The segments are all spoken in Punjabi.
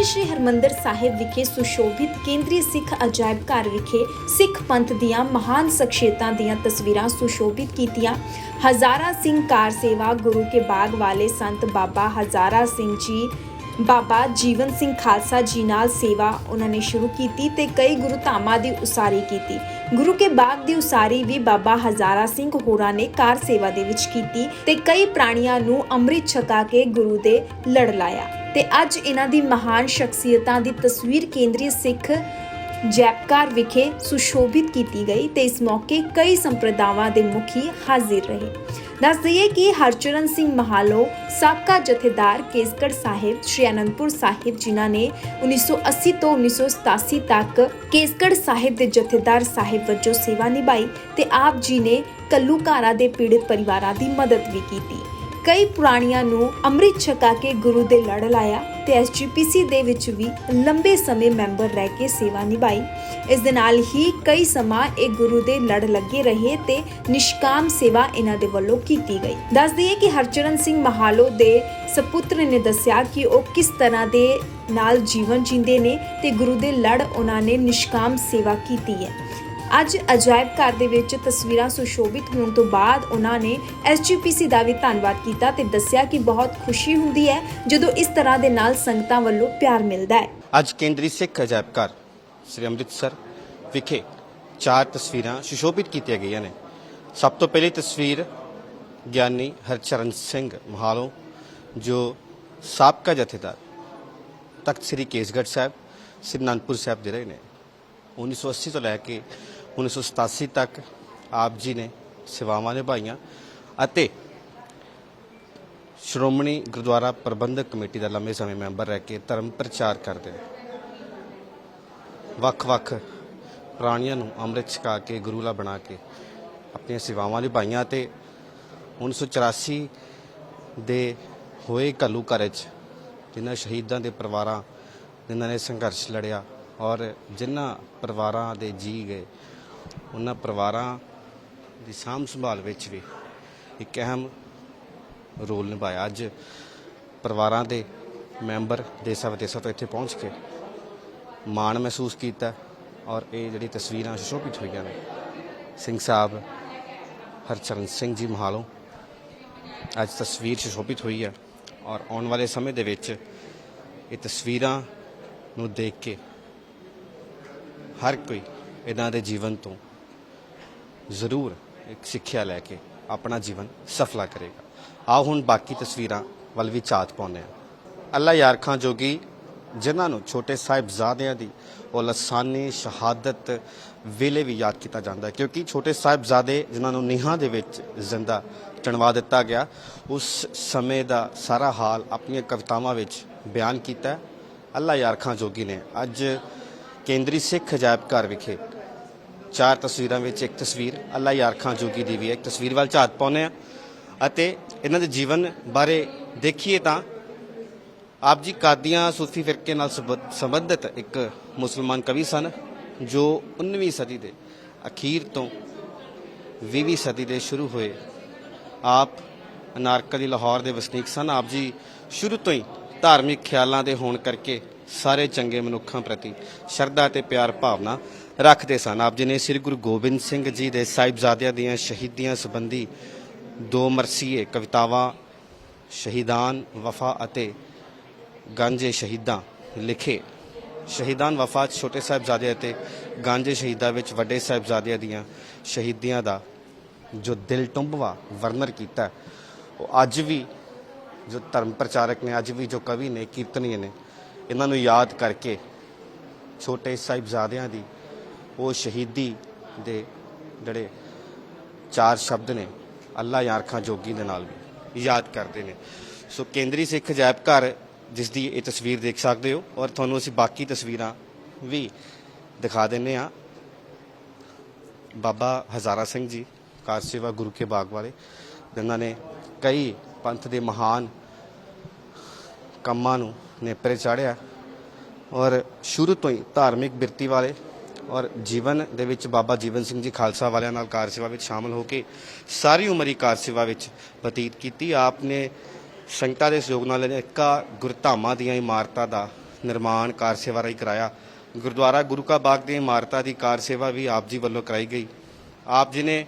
ਅੱਜ ਸ਼੍ਰੀ ਹਰਮੰਦਰ ਸਾਹਿਬ ਵਿਖੇ ਸੁਸ਼ੋਭਿਤ ਕੇਂਦਰੀ ਸਿੱਖ ਅਜਾਇਬ ਘਰ ਵਿਖੇ ਸਿੱਖ ਪੰਥ ਦੀਆਂ ਮਹਾਨ ਸ਼ਖਸੀਅਤਾਂ ਦੀਆਂ ਤਸਵੀਰਾਂ ਸੁਸ਼ੋਭਿਤ ਕੀਤੀਆਂ। ਹਜ਼ਾਰਾ ਸਿੰਘ ਕਾਰ ਸੇਵਾ ਗੁਰੂ ਕੇ ਬਾਗ ਵਾਲੇ ਸੰਤ ਬਾਬਾ ਹਜ਼ਾਰਾ ਸਿੰਘ ਜੀ ਬਾਬਾ ਜੀਵਨ ਸਿੰਘ ਖਾਲਸਾ ਜੀ ਨਾਲ ਸੇਵਾ ਉਹਨਾਂ ਨੇ ਸ਼ੁਰੂ ਕੀਤੀ ਤੇ ਕਈ ਗੁਰੂ ਧਾਮਾਂ ਦੀ ਉਸਾਰੀ ਕੀਤੀ। ਗੁਰੂ ਕੇ ਬਾਗ ਦੀ ਉਸਾਰੀ ਵੀ ਬਾਬਾ ਹਜ਼ਾਰਾ ਸਿੰਘ ਹੋਰਾਂ ਨੇ ਕਾਰ ਸੇਵਾ ਦੇ ਵਿੱਚ ਕੀਤੀ ਤੇ ਕਈ ਪ੍ਰਾਣੀਆਂ ਨੂੰ ਅੰਮ੍ਰਿਤ ਛਕਾ ਕੇ ਗੁਰੂ ਦੇ ਲੜ ਲਾਇਆ। ਤੇ ਅੱਜ ਇਹਨਾਂ ਦੀ ਮਹਾਨ ਸ਼ਖਸੀਅਤਾਂ ਦੀ ਤਸਵੀਰ ਕੇਂਦਰੀ ਸਿੱਖ ਜੈਪਕਾਰ ਵਿਖੇ ਸੁਸ਼ੋਭਿਤ ਕੀਤੀ ਗਈ ਤੇ ਇਸ ਮੌਕੇ ਕਈ ਸੰਪਰਦਾਵਾਂ ਦੇ ਮੁਖੀ ਹਾਜ਼ਰ ਰਹੇ। ਦੱਸ ਦਈਏ ਕਿ ਹਰਚਰਨ ਸਿੰਘ ਮਹਾਲੋ, ਸਾਬਕਾ ਜਥੇਦਾਰ ਕੇਸਗੜ੍ਹ ਸਾਹਿਬ, ਸ਼੍ਰੀ ਅਨੰਦਪੁਰ ਸਾਹਿਬ, ਜਿਨ੍ਹਾਂ ਨੇ 1980 ਤੋਂ 1987 ਤੱਕ ਕੇਸਗੜ੍ਹ ਸਾਹਿਬ ਦੇ ਜਥੇਦਾਰ ਸਾਹਿਬ ਵਜੋਂ ਸੇਵਾ ਨਿਭਾਈ ਤੇ ਆਪ ਜੀ ਨੇ ਕੱਲੂਕਾਰਾ ਦੇ ਪੀੜਤ ਪਰਿਵਾਰਾਂ ਦੀ ਮਦਦ ਵੀ ਕੀਤੀ। ਕਈ ਪੁਰਾਣੀਆਂ ਨੂੰ ਅੰਮ੍ਰਿਤ ਛਕਾ ਕੇ ਗੁਰੂ ਦੇ ਲੜ ਲਾਇਆ ਤੇ ਐਸਜੀਪੀਸੀ ਦੇ ਵਿੱਚ ਵੀ ਲੰਬੇ ਸਮੇਂ ਮੈਂਬਰ ਰਹਿ ਕੇ ਸੇਵਾ ਨਿਭਾਈ। ਇਸ ਦੇ ਨਾਲ ਹੀ ਕਈ ਸਮਾਂ ਇਹ ਗੁਰੂ ਦੇ ਲੜ ਲੱਗੇ ਰਹੇ ਤੇ ਨਿਸ਼ਕਾਮ ਸੇਵਾ ਇਹਨਾਂ ਦੇ ਵੱਲੋਂ ਕੀਤੀ ਗਈ। ਦੱਸ ਦਈਏ ਕਿ ਹਰਚਰਨ ਸਿੰਘ ਮਹਾਲੋ ਦੇ ਸਪੁੱਤਰ ਨੇ ਦੱਸਿਆ ਕਿ ਉਹ ਕਿਸ ਤਰ੍ਹਾਂ ਦੇ ਨਾਲ ਜੀਵਨ ਜੀਂਦੇ ਨੇ ਤੇ ਗੁਰੂ ਦੇ ਲੜ ਉਹਨਾਂ ਨੇ ਨਿਸ਼ਕਾਮ ਸੇਵਾ ਕੀਤੀ ਹੈ। ਅੱਜ ਅਜਾਇਬ ਘਰ ਦੇ ਵਿੱਚ ਤਸਵੀਰਾਂ ਸੁਸ਼ੋਭਿਤ ਹੋਣ ਤੋਂ ਬਾਅਦ ਉਹਨਾਂ ਨੇ ਐਸਜੀਪੀਸੀ ਦਾ ਵੀ ਧੰਨਵਾਦ ਕੀਤਾ ਤੇ ਦੱਸਿਆ ਕਿ ਬਹੁਤ ਖੁਸ਼ੀ ਹੁੰਦੀ ਹੈ ਜਦੋਂ ਇਸ ਤਰ੍ਹਾਂ ਦੇ ਨਾਲ ਸੰਗਤਾਂ ਵੱਲੋਂ ਪਿਆਰ ਮਿਲਦਾ ਹੈ। ਅੱਜ ਕੇਂਦਰੀ ਸਿੱਖ ਅਜਾਇਬ ਘਰ, ਸ੍ਰੀ ਅੰਮ੍ਰਿਤਸਰ ਵਿਖੇ ਚਾਰ ਤਸਵੀਰਾਂ ਸੁਸ਼ੋਭਿਤ ਕੀਤੀਆਂ ਗਈਆਂ ਨੇ। ਸਭ ਤੋਂ ਪਹਿਲੀ ਤਸਵੀਰ ਗਿਆਨੀ ਹਰਚਰਨ ਸਿੰਘ ਮਹਾਲੋਂ, ਜੋ ਸਾਬਕਾ ਜਥੇਦਾਰ ਤਖਤ ਸ੍ਰੀ ਕੇਸਗੜ੍ਹ ਸਾਹਿਬ, ਸ੍ਰੀ ਅਨੰਦਪੁਰ ਸਾਹਿਬ ਦੇ ਰਹੇ ਨੇ। 1980 ਤੋਂ ਲੈ ਕੇ 1987 ਤੱਕ ਆਪ ਜੀ ਨੇ ਸੇਵਾਵਾਂ ਨਿਭਾਈਆਂ ਅਤੇ ਸ਼੍ਰੋਮਣੀ ਗੁਰਦੁਆਰਾ ਪ੍ਰਬੰਧਕ ਕਮੇਟੀ ਦਾ ਲੰਮੇ ਸਮੇਂ ਮੈਂਬਰ ਰਹਿ ਕੇ ਧਰਮ ਪ੍ਰਚਾਰ ਕਰਦੇ ਵੱਖ-ਵੱਖ ਪ੍ਰਾਣੀਆਂ ਨੂੰ ਅੰਮ੍ਰਿਤ ਛਕਾ ਕੇ, ਗੁਰੂਲਾ ਬਣਾ ਕੇ ਆਪਣੀਆਂ ਸੇਵਾਵਾਂ ਨਿਭਾਈਆਂ ਤੇ 1984 ਦੇ ਹੋਏ ਘੱਲੂ ਘਰ 'ਚ ਜਿਨ੍ਹਾਂ ਸ਼ਹੀਦਾਂ ਦੇ ਪਰਿਵਾਰਾਂ, ਜਿਨ੍ਹਾਂ ਨੇ ਸੰਘਰਸ਼ ਲੜਿਆ ਔਰ ਜਿਨ੍ਹਾਂ ਪਰਿਵਾਰਾਂ ਦੇ ਜੀ ਗਏ ਉਹਨਾਂ ਪਰਿਵਾਰਾਂ ਦੀ ਸਾਂਭ ਸੰਭਾਲ ਵਿੱਚ ਵੀ ਇੱਕ ਅਹਿਮ ਰੋਲ ਨਿਭਾਇਆ। ਅੱਜ ਪਰਿਵਾਰਾਂ ਦੇ ਮੈਂਬਰ ਦੇਸਾਂ ਵਿਦੇਸਾਂ ਤੋਂ ਇੱਥੇ ਪਹੁੰਚ ਕੇ ਮਾਣ ਮਹਿਸੂਸ ਕੀਤਾ ਔਰ ਇਹ ਜਿਹੜੀ ਤਸਵੀਰਾਂ ਸੁਸ਼ੋਭਿਤ ਹੋਈਆਂ ਨੇ, ਸਿੰਘ ਸਾਹਿਬ ਹਰਚਰਨ ਸਿੰਘ ਜੀ ਮਹਾਲੋਂ ਅੱਜ ਤਸਵੀਰ ਸੁਸ਼ੋਭਿਤ ਹੋਈ ਹੈ ਔਰ ਆਉਣ ਵਾਲੇ ਸਮੇਂ ਦੇ ਵਿੱਚ ਇਹ ਤਸਵੀਰਾਂ ਨੂੰ ਦੇਖ ਕੇ ਹਰ ਕੋਈ ਇਹਨਾਂ ਦੇ ਜੀਵਨ ਤੋਂ ਜ਼ਰੂਰ ਇੱਕ ਸਿੱਖਿਆ ਲੈ ਕੇ ਆਪਣਾ ਜੀਵਨ ਸਫਲਾ ਕਰੇਗਾ। ਆਓ ਹੁਣ ਬਾਕੀ ਤਸਵੀਰਾਂ ਵੱਲ ਵੀ ਝਾਤ ਪਾਉਂਦੇ ਹਾਂ। ਅੱਲਾ ਯਾਰ ਖਾਂ ਜੋਗੀ, ਜਿਨ੍ਹਾਂ ਨੂੰ ਛੋਟੇ ਸਾਹਿਬਜ਼ਾਦਿਆਂ ਦੀ ਉਹ ਲਸਾਨੀ ਸ਼ਹਾਦਤ ਵੇਲੇ ਵੀ ਯਾਦ ਕੀਤਾ ਜਾਂਦਾ ਕਿਉਂਕਿ ਛੋਟੇ ਸਾਹਿਬਜ਼ਾਦੇ ਜਿਨ੍ਹਾਂ ਨੂੰ ਨੀਹਾਂ ਦੇ ਵਿੱਚ ਜ਼ਿੰਦਾ ਚਣਵਾ ਦਿੱਤਾ ਗਿਆ, ਉਸ ਸਮੇਂ ਦਾ ਸਾਰਾ ਹਾਲ ਆਪਣੀਆਂ ਕਵਿਤਾਵਾਂ ਵਿੱਚ ਬਿਆਨ ਕੀਤਾ ਅੱਲਾ ਯਾਰ ਖਾਂ ਜੋਗੀ ਨੇ ਅੱਜ ਕੇਂਦਰੀ ਸਿੱਖ ਅਜਾਇਬ ਘਰ ਵਿਖੇ ਚਾਰ ਤਸਵੀਰਾਂ ਵਿੱਚ ਇੱਕ ਤਸਵੀਰ ਅੱਲਾ ਯਾਰ ਖਾਂ ਜੋਗੀ ਦੀ ਵੀ ਹੈ। ਇੱਕ ਤਸਵੀਰ ਵੱਲ ਝਾਤ ਪਾਉਂਦੇ ਆ ਅਤੇ ਇਹਨਾਂ ਦੇ ਜੀਵਨ ਬਾਰੇ ਦੇਖੀਏ ਤਾਂ ਆਪ ਜੀ ਕਾਦੀਆਂ ਸੂਫੀ ਫਿਰਕੇ ਨਾਲ ਸੰਬੰਧ- ਸੰਬੰਧਿਤ ਇੱਕ ਮੁਸਲਮਾਨ ਕਵੀ ਸਨ ਜੋ 19ਵੀਂ ਸਦੀ ਦੇ ਅਖੀਰ ਤੋਂ 20ਵੀਂ ਸਦੀ ਦੇ ਸ਼ੁਰੂ ਹੋਏ ਆਪ ਅਨਾਰਕਲੀ ਲਾਹੌਰ ਦੇ ਵਸਨੀਕ ਸਨ। ਆਪ ਜੀ ਸ਼ੁਰੂ ਤੋਂ ਹੀ ਧਾਰਮਿਕ ਖਿਆਲਾਂ ਦੇ ਹੋਣ ਕਰਕੇ ਸਾਰੇ ਚੰਗੇ ਮਨੁੱਖਾਂ ਪ੍ਰਤੀ ਸ਼ਰਧਾ ਤੇ ਪਿਆਰ ਭਾਵਨਾ ਰੱਖਦੇ ਸਨ। ਆਪ ਜੀ ਨੇ ਸ੍ਰੀ ਗੁਰੂ ਗੋਬਿੰਦ ਸਿੰਘ ਜੀ ਦੇ ਸਾਹਿਬਜ਼ਾਦਿਆਂ ਦੀਆਂ ਸ਼ਹੀਦੀਆਂ ਸੰਬੰਧੀ ਦੋ ਮਰਸੀਏ ਕਵਿਤਾਵਾਂ, ਸ਼ਹੀਦਾਨ ਵਫਾ ਅਤੇ ਗਾਂਝੇ ਸ਼ਹੀਦਾਂ ਲਿਖੇ। ਸ਼ਹੀਦਾਨ ਵਫਾ 'ਚ ਛੋਟੇ ਸਾਹਿਬਜ਼ਾਦੇ ਅਤੇ ਗਾਂਝੇ ਸ਼ਹੀਦਾਂ ਵਿੱਚ ਵੱਡੇ ਸਾਹਿਬਜ਼ਾਦਿਆਂ ਦੀਆਂ ਸ਼ਹੀਦੀਆਂ ਦਾ ਜੋ ਦਿਲ ਟੁੰਬਵਾ ਵਰਣਨ ਕੀਤਾ। ਉਹ ਅੱਜ ਵੀ ਜੋ ਧਰਮ ਪ੍ਰਚਾਰਕ ਨੇ, ਅੱਜ ਵੀ ਜੋ ਕਵੀ ਨੇ ਕੀਰਤਨੀ ਨੇ, ਇਹਨਾਂ ਨੂੰ ਯਾਦ ਕਰਕੇ ਛੋਟੇ ਸਾਹਿਬਜ਼ਾਦਿਆਂ ਦੀ ਉਹ ਸ਼ਹੀਦੀ ਦੇ ਜਿਹੜੇ ਚਾਰ ਸ਼ਬਦ ਨੇ ਅੱਲਾ ਯਾਰਖਾਂ ਜੋਗੀ ਦੇ ਨਾਲ ਵੀ ਯਾਦ ਕਰਦੇ ਨੇ। ਸੋ ਕੇਂਦਰੀ ਸਿੱਖ ਅਜਾਇਬ ਘਰ ਜਿਸ ਦੀ ਇਹ ਤਸਵੀਰ ਦੇਖ ਸਕਦੇ ਹੋ ਔਰ ਤੁਹਾਨੂੰ ਅਸੀਂ ਬਾਕੀ ਤਸਵੀਰਾਂ ਵੀ ਦਿਖਾ ਦਿੰਨੇ ਆ ਬਾਬਾ ਹਜ਼ਾਰਾ ਸਿੰਘ ਜੀ ਕਾਰ ਸੇਵਾ ਗੁਰੂ ਕੇ ਬਾਗ ਵਾਲੇ, ਜਿਨ੍ਹਾਂ ਨੇ ਕਈ ਪੰਥ ਦੇ ਮਹਾਨ ਕੰਮਾਂ ਨੂੰ ਨੇਪਰੇ ਚਾੜਿਆ ਔਰ ਸ਼ੁਰੂ ਤੋਂ ਹੀ ਧਾਰਮਿਕ ਬਿਰਤੀ ਵਾਲੇ ਔਰ ਜੀਵਨ ਦੇ ਵਿੱਚ ਬਾਬਾ ਜੀਵਨ ਸਿੰਘ ਜੀ ਖਾਲਸਾ ਵਾਲਿਆਂ ਨਾਲ ਕਾਰ ਸੇਵਾ ਵਿੱਚ ਸ਼ਾਮਲ ਹੋ ਕੇ ਸਾਰੀ ਉਮਰ ਹੀ ਕਾਰ ਸੇਵਾ ਵਿੱਚ ਬਤੀਤ ਕੀਤੀ। ਆਪ ਨੇ ਸੰਗਤਾਂ ਦੇ ਸਹਿਯੋਗ ਨਾਲ ਅਨੇਕਾਂ ਗੁਰਧਾਮਾਂ ਦੀਆਂ ਇਮਾਰਤਾਂ ਦਾ ਨਿਰਮਾਣ, ਕਾਰ ਸੇਵਾ ਰਾਹੀਂ ਕਰਾਇਆ। ਗੁਰਦੁਆਰਾ ਗੁਰੂ ਕਾ ਬਾਗ ਦੀਆਂ ਇਮਾਰਤਾਂ ਦੀ ਕਾਰ ਸੇਵਾ ਵੀ ਆਪ ਜੀ ਵੱਲੋਂ ਕਰਾਈ ਗਈ। ਆਪ ਜੀ ਨੇ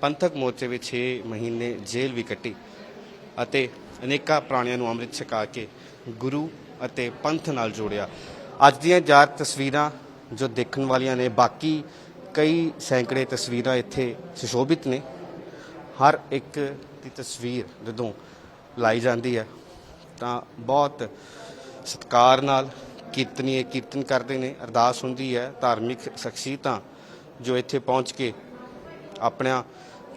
ਪੰਥਕ ਮੋਰਚੇ ਵਿੱਚ 6 ਮਹੀਨੇ ਜੇਲ੍ਹ ਵੀ ਕੱਟੀ ਅਤੇ ਅਨੇਕਾਂ ਪ੍ਰਾਣੀਆਂ ਨੂੰ ਅੰਮ੍ਰਿਤ ਛਕਾ ਕੇ ਗੁਰੂ ਅਤੇ ਪੰਥ ਨਾਲ ਜੋੜਿਆ। ਅੱਜ ਦੀਆਂ ਚਾਰ ਤਸਵੀਰਾਂ ਜੋ ਦੇਖਣ ਵਾਲੀਆਂ ਨੇ, ਬਾਕੀ ਕਈ ਸੈਂਕੜੇ ਤਸਵੀਰਾਂ ਇੱਥੇ ਸੁਸ਼ੋਭਿਤ ਨੇ। ਹਰ ਇੱਕ ਦੀ ਤਸਵੀਰ ਜਦੋਂ ਲਾਈ ਜਾਂਦੀ ਹੈ, ਤਾਂ ਬਹੁਤ ਸਤਿਕਾਰ ਨਾਲ ਕੀਰਤਨੀਏ ਕੀਰਤਨ ਕਰਦੇ ਨੇ, ਅਰਦਾਸ ਹੁੰਦੀ ਹੈ, ਧਾਰਮਿਕ ਸ਼ਖਸੀਅਤਾਂ ਜੋ ਇੱਥੇ ਪਹੁੰਚ ਕੇ ਆਪਣਾ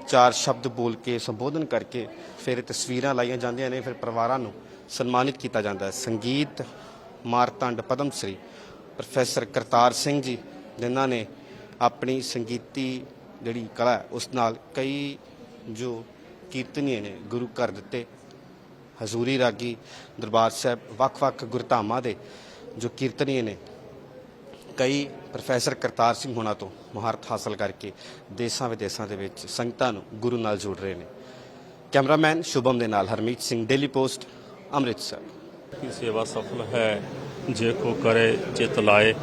ਚਾਰ ਸ਼ਬਦ ਬੋਲ ਕੇ ਸੰਬੋਧਨ ਕਰਕੇ ਫਿਰ ਤਸਵੀਰਾਂ ਲਾਈਆਂ ਜਾਂਦੀਆਂ ਨੇ, ਫਿਰ ਪਰਿਵਾਰਾਂ ਨੂੰ ਸਨਮਾਨਿਤ ਕੀਤਾ ਜਾਂਦਾ ਹੈ। ਸੰਗੀਤ, ਮਾਰਤੰਡ, ਪਦਮ ਸ੍ਰੀ ਪ੍ਰੋਫੈਸਰ ਕਰਤਾਰ ਸਿੰਘ ਜੀ, ਜਿਨ੍ਹਾਂ ਨੇ ਆਪਣੀ ਸੰਗੀਤੀ ਜਿਹੜੀ ਕਲਾ ਉਸ ਨਾਲ ਕਈ ਜੋ ਕੀਰਤਨੀਏ ਨੇ ਗੁਰੂ ਘਰ ਦਿੱਤੇ। ਹਜ਼ੂਰੀ ਰਾਗੀ ਦਰਬਾਰ ਸਾਹਿਬ ਵੱਖ-ਵੱਖ ਗੁਰਧਾਮਾਂ ਦੇ ਜੋ ਕੀਰਤਨੀਏ ਨੇ, ਕਈ ਪ੍ਰੋਫੈਸਰ ਕਰਤਾਰ ਸਿੰਘ ਹੋਣਾ ਤੋਂ ਮਹਾਰਤ ਹਾਸਲ ਕਰਕੇ ਦੇਸ਼ਾਂ ਵਿਦੇਸ਼ਾਂ ਦੇ ਵਿੱਚ ਸੰਗਤਾਂ ਨੂੰ ਗੁਰੂ ਨਾਲ ਜੋੜ ਰਹੇ ਨੇ। ਕੈਮਰਾਮੈਨ ਸ਼ੁਭਮ ਦੇ ਨਾਲ ਹਰਮੀਤ ਸਿੰਘ, ਡੇਲੀ ਪੋਸਟ, ਅੰਮ੍ਰਿਤਸਰ। ਕੀ ਸੇਵਾ ਸਫਲ ਹੈ? ਜੇ ਕੋ ਕਰੇ, ਚਿਤ ਲਾਏ।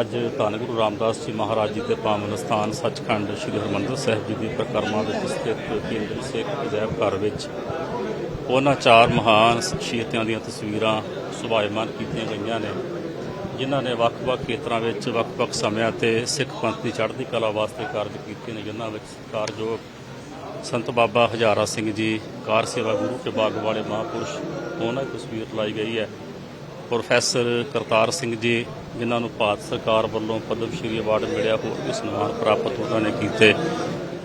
ਅੱਜ ਧੰਨ ਗੁਰੂ ਰਾਮਦਾਸ ਜੀ ਮਹਾਰਾਜ ਜੀ ਦੇ ਪਾਵਨ ਸਥਾਨ ਸੱਚਖੰਡ ਸ੍ਰੀ ਹਰਮੰਦਰ ਸਾਹਿਬ ਜੀ ਦੀ ਪ੍ਰਕਰਮਾ ਵਿੱਚ ਸਥਿਤ ਕੇਂਦਰ ਸਿੱਖ ਅਜਾਇਬ ਘਰ ਵਿੱਚ ਉਹਨਾਂ ਚਾਰ ਮਹਾਨ ਸ਼ਖਸੀਅਤਾਂ ਦੀਆਂ ਤਸਵੀਰਾਂ ਸੁਭਾਇਮਾਨ ਕੀਤੀਆਂ ਗਈਆਂ ਨੇ, ਜਿਨ੍ਹਾਂ ਨੇ ਵੱਖ-ਵੱਖ ਖੇਤਰਾਂ ਵਿੱਚ ਵੱਖ-ਵੱਖ ਸਮਿਆਂ ਤੇ ਸਿੱਖ ਪੰਥ ਦੀ ਚੜ੍ਹਦੀ ਕਲਾ ਵਾਸਤੇ ਕਾਰਜ ਕੀਤੇ ਨੇ, ਜਿਨ੍ਹਾਂ ਵਿੱਚ ਕਾਰਜੋਗ ਸੰਤ ਬਾਬਾ ਹਜ਼ਾਰਾ ਸਿੰਘ ਜੀ, ਕਾਰ ਸੇਵਾ ਗੁਰੂ ਕੇ ਬਾਗ ਵਾਲੇ ਮਹਾਪੁਰਸ਼, ਉਹਨਾਂ ਦੀ ਤਸਵੀਰ ਲਾਈ ਗਈ ਹੈ। ਪ੍ਰੋਫੈਸਰ ਕਰਤਾਰ ਸਿੰਘ ਜੀ, ਜਿਨ੍ਹਾਂ ਨੂੰ ਭਾਰਤ ਸਰਕਾਰ ਵੱਲੋਂ ਪਦਮ ਸ਼੍ਰੀ ਅਵਾਰਡ ਮਿਲਿਆ ਹੋਰ ਵੀ ਸਨਮਾਨ ਪ੍ਰਾਪਤ ਉਹਨਾਂ ਨੇ ਕੀਤੇ।